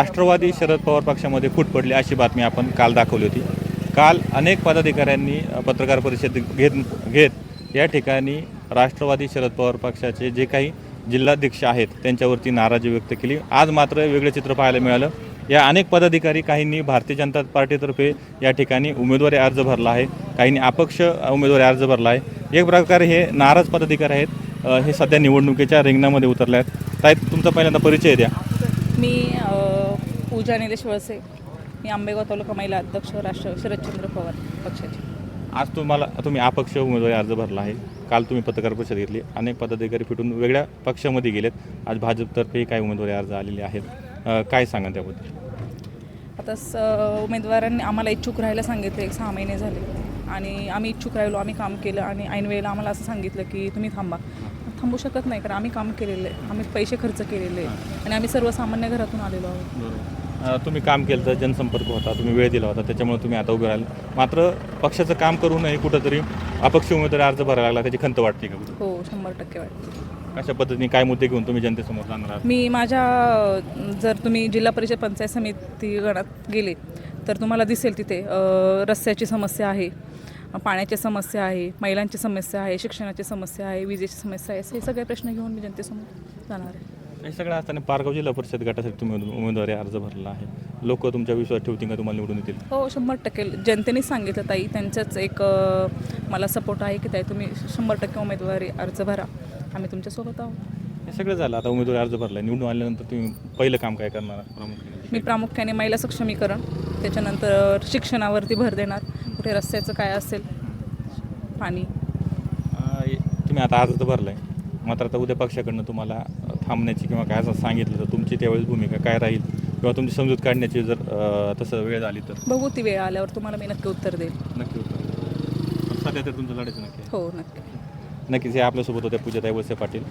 राष्ट्रवादी शरद पवार पक्षामध्ये फूट पडली अशी बातमी आपण काल दाखवली होती. काल अनेक पदाधिकाऱ्यांनी पत्रकार परिषद घेत घेत या ठिकाणी राष्ट्रवादी शरद पवार पक्षाचे जे काही जिल्हाध्यक्ष आहेत त्यांच्यावरती नाराजी व्यक्त केली. आज मात्र वेगळं चित्र पाहायला मिळालं. या अनेक पदाधिकारी काहींनी भारतीय जनता पार्टीतर्फे या ठिकाणी उमेदवारी अर्ज भरला आहे. काहींनी अपक्ष उमेदवारी अर्ज भरला आहे. एक प्रकारे हे नाराज पदाधिकारी आहेत. हे सध्या निवडणुकीच्या रिंगणामध्ये उतरले आहेत. ताई तुमचा पहिल्यांदा परिचय द्या. मी पूजा निलेश वळसे मी आंबेगाव तालुका महिला अध्यक्ष राष्ट्र शरदचंद्र पवार पक्षाचे. आज तुम्हाला तुम्ही अपक्ष उमेदवारी अर्ज भरला आहे. काल तुम्ही पत्रकार परिषद घेतली. अनेक पदाधिकारी फिटून वेगळ्या पक्षामध्ये गेलेत. आज भाजपतर्फे काही उमेदवारी अर्ज आलेले आहेत. काय सांगा त्याबद्दल? आता स उमेदवारांनी आम्हाला इच्छुक राहायला सांगितलं एक सहा महिने झाले. आणि आम्ही इच्छुक राहिलो आम्ही काम केलं आणि ऐन वेळेला आम्हाला असं सांगितलं की तुम्ही थांबा. थांबू शकत नाही कारण आम्ही काम केलेलं आहे. आम्ही पैसे खर्च केलेले आहे. आणि आम्ही सर्वसामान्य घरातून आलेलो आहोत. तुम्ही काम केलं तर जनसंपर्क होता तुम्ही वेळ दिला होता त्याच्यामुळे तुम्ही आता उभे राहिले. मात्र पक्षाचं काम करूनही कुठंतरी अपक्ष उमेदवारी अर्ज भरायला लागला त्याची खंत वाटते का हो शंभर टक्के वाटते अशा पद्धतीने काय मुद्दे घेऊन तुम्ही जनतेसमोर जाणार आहात? मी माझ्या जर तुम्ही जिल्हा परिषद पंचायत समिती गणात गेले तर तुम्हाला दिसेल तिथे अ, रस्त्याची समस्या आहे पाण्याची समस्या आहे महिलांची समस्या आहे शिक्षणाची समस्या आहे विजेची समस्या आहे हे सगळे प्रश्न घेऊन मी जनतेसमोर जाणार आहे. हे सगळं असताना पारगाव जिल्हा परिषद गटासाठी तुम्ही उमेदवारी अर्ज भरला आहे. लोक तुमच्या विश्वास ठेवतील का तुम्हाला निवडून येतील? हो शंभर टक्के. जनतेनेच सांगितलं ताई त्यांचंच एक अ, मला सपोर्ट आहे की ताई तुम्ही शंभर टक्के उमेदवारी अर्ज भरा. आम्ही तुमच्यासोबत आहोत. हे सगळं झालं. आता उमेदवारी अर्ज भरला निवडून आल्यानंतर तुम्ही पहिलं काम काय करणार? प्रामुख्याने. मी प्रामुख्याने महिला सक्षमीकरण त्याच्यानंतर शिक्षणावरती भर देणार. कुठे रस्त्याचं काय असेल? पाणी. अं, तुम्ही आता अर्ज तर भरलाय. मात्र आता उद्या पक्षाकडनं तुम्हाला थांबण्याची किंवा काय असं सांगितलं तर तुमची त्यावेळेस भूमिका काय राहील? किंवा तुमची समजूत काढण्याची जर अं, तसं वेळ झाली तर? बघू ती वेळ आल्यावर तुम्हाला मी नक्की उत्तर देईल. नक्की उत्तर सध्या तर तुमचं लढायचं नक्की हो नक्की. नक्कीच हे आपल्यासोबत होत्या पूजाताई वळसे पाटील.